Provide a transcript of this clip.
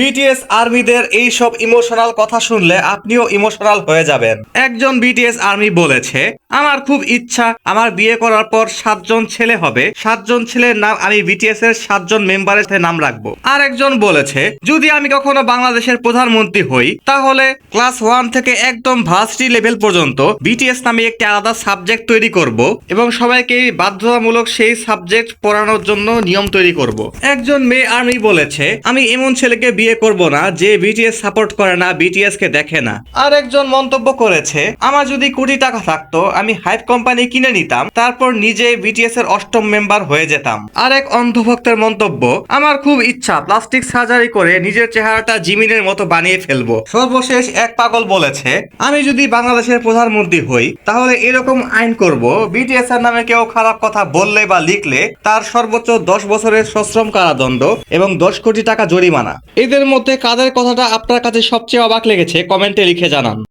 BTS আর্মিদের এই সব emotional কথা শুনলে আপনিও ইমোশনাল হয়ে যাবেন। একজন বিটিএস আর্মি বলেছে, আমার খুব ইচ্ছা, আমার বিয়ে করার পর সাতজন ছেলে হবে। সাতজন ছেলের নাম আমি বিটিএস এর সাতজন মেম্বারের সাথে নাম রাখব। আর একজন বলেছে, যদি আমি কখনো বাংলাদেশের প্রধানমন্ত্রী হই, তাহলে ক্লাস ওয়ান থেকে একদম ভার্সিটি লেভেল পর্যন্ত বিটিএস নামে একটি আলাদা সাবজেক্ট তৈরি করব এবং সবাইকে বাধ্যতামূলক সেই সাবজেক্ট পড়ানোর জন্য নিয়ম তৈরি করব। একজন মেয়ে আর্মি বলেছে, আমি এমন ছেলেকে বিয়ে করব না যে বিটিএস সাপোর্ট করে না বিটিএস কে দেখে না। আর একজন মন্তব্য করেছে আমার যদি কোটি টাকা থাকতো আমি হাইপ কোম্পানি কিনে নিতাম তারপর নিজে বিটিএস এর অষ্টম মেম্বার হয়ে যেতাম। আর এক অন্ধভক্তের মন্তব্য আমার খুব ইচ্ছা প্লাস্টিক সার্জারি করে নিজের চেহারাটা জিমিনের মতো বানিয়ে ফেলব। সর্বশেষ এক পাগল বলেছে আমি যদি বাংলাদেশের প্রধানমন্ত্রী হই তাহলে এরকম আইন করব বিটিএস এর নামে কেউ খারাপ কথা বললে বা লিখলে তার সর্বোচ্চ দশ বছরের সশ্রম কারাদণ্ড এবং দশ কোটি টাকা জরিমানা। মধ্যে কাদের কথাটা আপনার কাছে সবচেয়ে অবাক লেগেছে? কমেন্টে লিখে জানান।